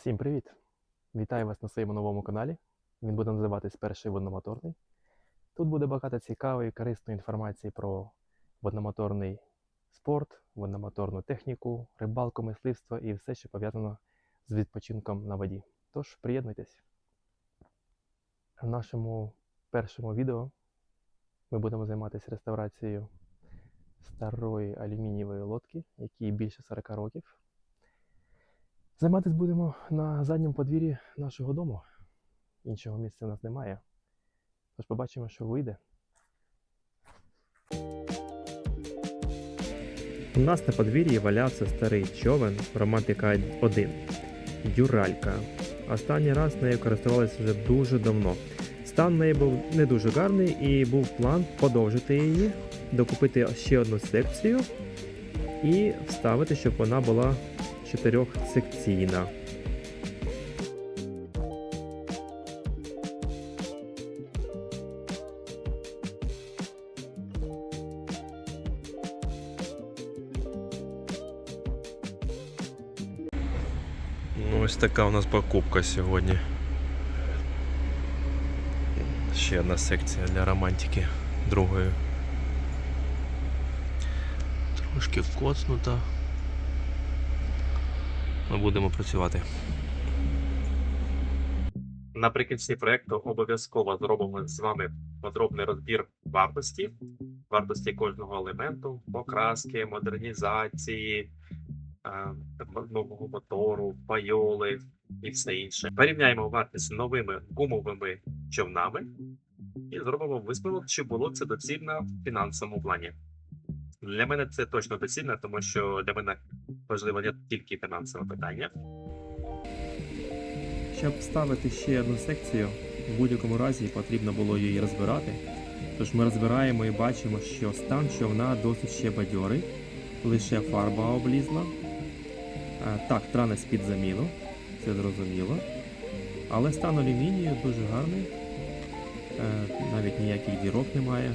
Всім привіт! Вітаю вас на своєму новому каналі. Він буде називатись Перший водномоторний. Тут буде багато цікавої і корисної інформації про водномоторний спорт, водномоторну техніку, рибалку, мисливство і все, що пов'язано з відпочинком на воді. Тож приєднуйтесь. В нашому першому відео ми будемо займатися реставрацією старої алюмінієвої лодки, якій більше 40 років. Займатися будемо на задньому подвір'ї нашого дому. Іншого місця в нас немає. Тож побачимо, що вийде. У нас на подвір'ї валявся старий човен Романтика 1 Дюралька. Останній раз нею користувалися вже дуже давно. Стан неї був не дуже гарний і був план подовжити її, докупити ще одну секцію і вставити, щоб вона була чотирьохсекційна. Ну, ось така у нас покупка сьогодні. Ще одна секція для романтики другої. Трошки коцнута. Ми будемо працювати. Наприкінці проєкту обов'язково зробимо з вами подробний розбір вартості, вартості кожного елементу, покраски, модернізації, е, нового мотору, пайоли і все інше. Порівняємо вартість з новими гумовими човнами і зробимо висновок, чи було це доцільно в фінансовому плані. Для мене це точно доцільно, тому що для мене важливо не тільки фінансове питання. Щоб вставити ще одну секцію, в будь-якому разі потрібно було її розбирати. Тож ми розбираємо і бачимо, що стан човна досить ще бадьорий, лише фарба облізла. Так, транець під заміну, це зрозуміло. Але стан алюмінію дуже гарний, Е, навіть ніяких дірок немає.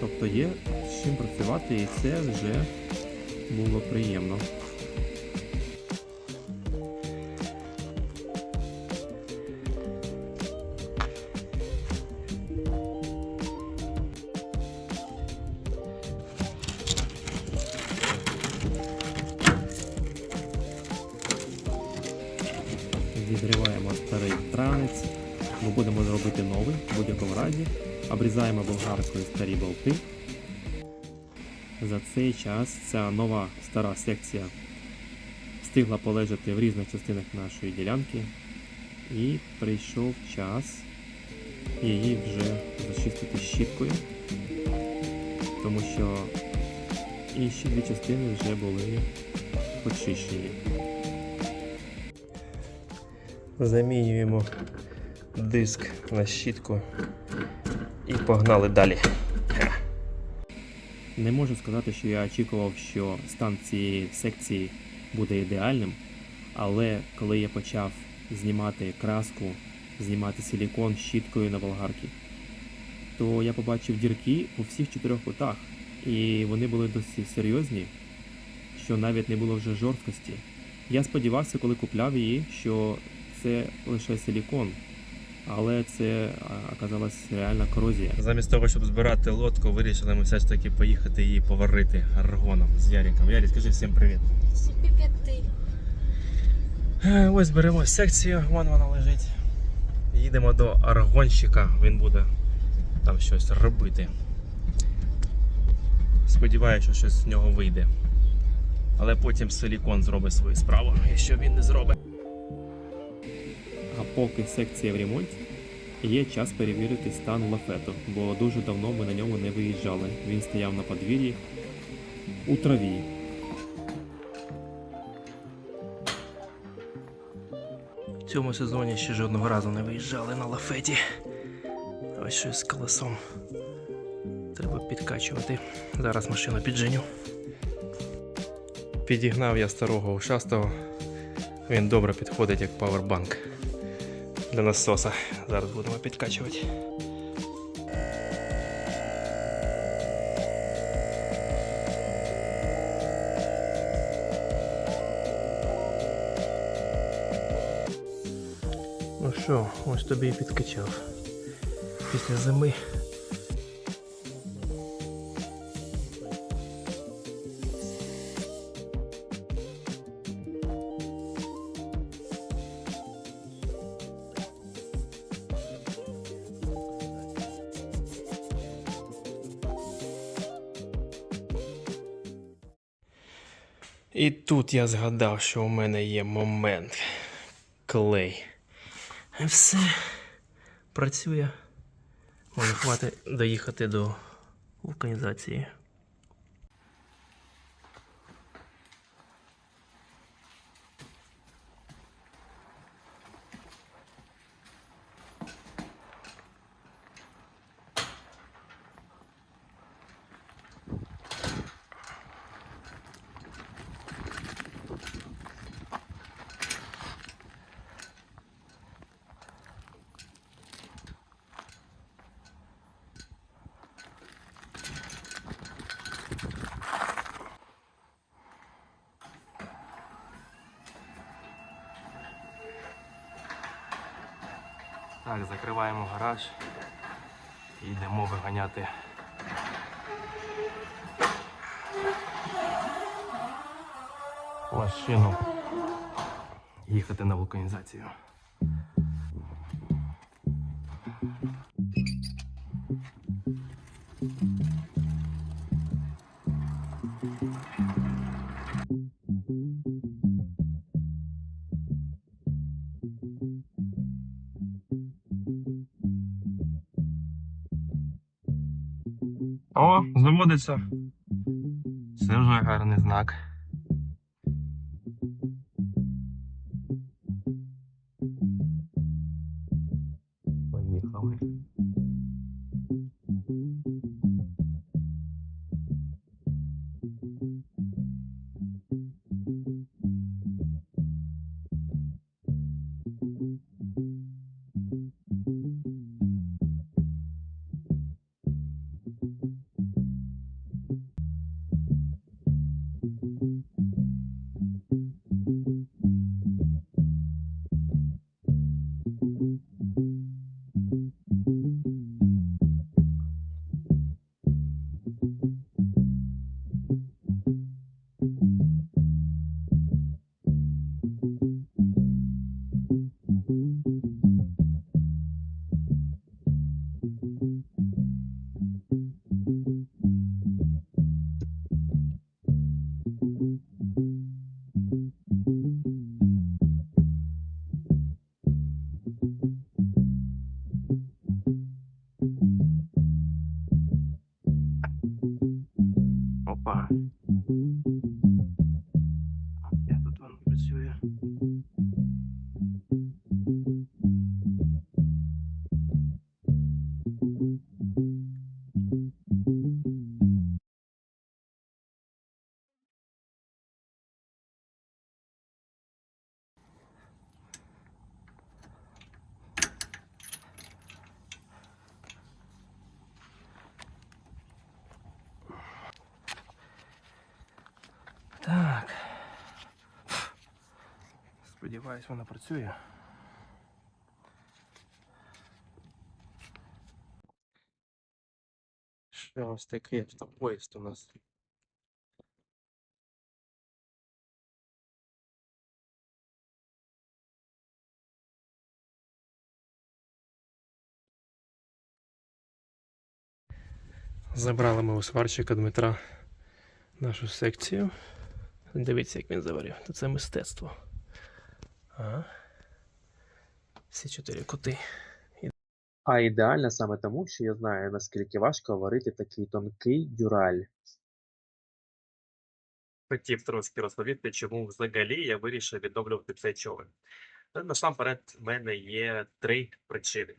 Тобто є з чим працювати, і це вже було приємно. Будемо робити новий в будь-якому разі. Обрізаємо болгаркою старі болти. За цей час ця нова стара секція встигла полежати в різних частинах нашої ділянки. І прийшов час її вже зачистити щіткою, тому що інші дві частини вже були почищені. Замінюємо диск на щітку і погнали далі. Не можу сказати, що я очікував, що стан цієї секції буде ідеальним, але коли я почав знімати краску, знімати силікон щіткою на болгарки, то я побачив дірки у всіх чотирьох кутах, і вони були досить серйозні, що навіть не було вже жорсткості. Я сподівався, коли купляв її, що це лише силікон, але це а, оказалась реальна корозія. Замість того, щоб збирати лодку, вирішили ми все ж таки поїхати її поварити аргоном з Яріком. Ярік, скажи всім привіт. Всі піп'яти. Е, Ось беремо секцію, вон вона лежить. Їдемо до аргонщика, він буде там щось робити. Сподіваюся, що щось з нього вийде. Але потім силікон зробить свою справу, якщо він не зробить. Поки секція в ремонті, є час перевірити стан лафету, бо дуже давно ми на ньому не виїжджали. Він стояв на подвір'ї у траві. В цьому сезоні ще жодного разу не виїжджали на лафеті. Ось щось з колесом. Треба підкачувати. Зараз машину підженю. Підігнав я старого ушастого. Він добре підходить як павербанк для насоса. Зараз будемо підкачувати. що, ось тобі і підкачав. Після зими. І тут я згадав, що у мене є момент. Клей. Все. Працює. Може, хватить доїхати до вулканізації. Так, закриваємо гараж і йдемо виганяти. Машину. Їхати на вулканізацію. Заводиться. Це вже гарний знак. Сподіваюсь, вона працює. Ще ось такий автопоїзд у нас. Забрали ми у сварщика Дмитра нашу секцію. Дивіться, як він заварив. Це мистецтво. Ага. Всі чотири кути. А ідеальна саме тому, що я знаю, наскільки важко варити такий тонкий дюраль. хотів трошки розповісти, чому взагалі я вирішив відновлювати цей човен. Насамперед, в мене є три причини.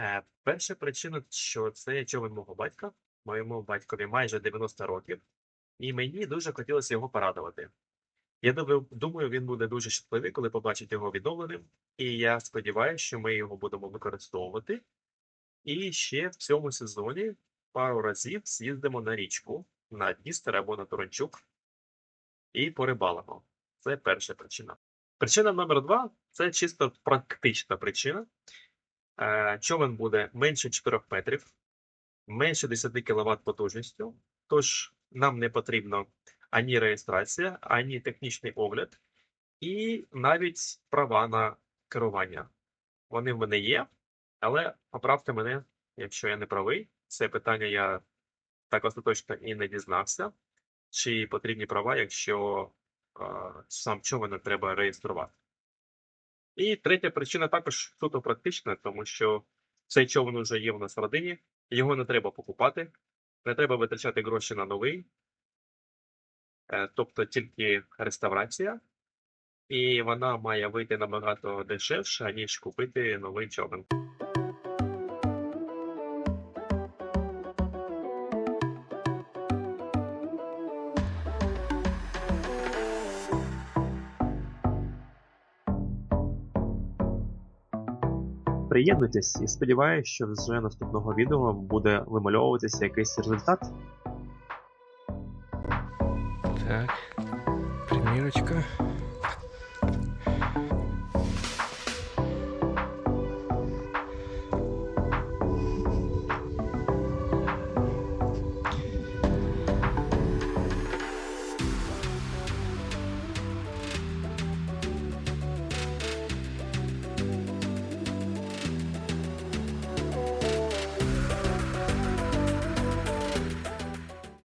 Е, перша причина, що це човен мого батька. Моєму батькові майже 90 років, і мені дуже хотілося його порадувати. Я думаю, він буде дуже щасливий, коли побачить його відновленим, і я сподіваюся, що ми його будемо використовувати. І ще в цьому сезоні пару разів з'їздимо на річку, на Дністер або на Туранчук і порибалимо. Це перша причина. Причина номер два це чисто практична причина. Е, Човен буде менше 4 метрів, менше 10 кВт потужністю, тож нам не потрібно ані реєстрація, ані технічний огляд, і навіть права на керування. Вони в мене є, але поправте мене, якщо я не правий. Це питання я так остаточно і не дізнався. Чи потрібні права, якщо е, сам човен треба реєструвати. І третя причина також суто практична, тому що цей човен вже є в нас в родині, його не треба покупати, не треба витрачати гроші на новий, тобто тільки реставрація, і вона має вийти набагато дешевше, ніж купити новий човен. Приєднуйтесь і сподіваюся, що вже наступного відео буде вимальовуватися якийсь результат. Так, примірочка.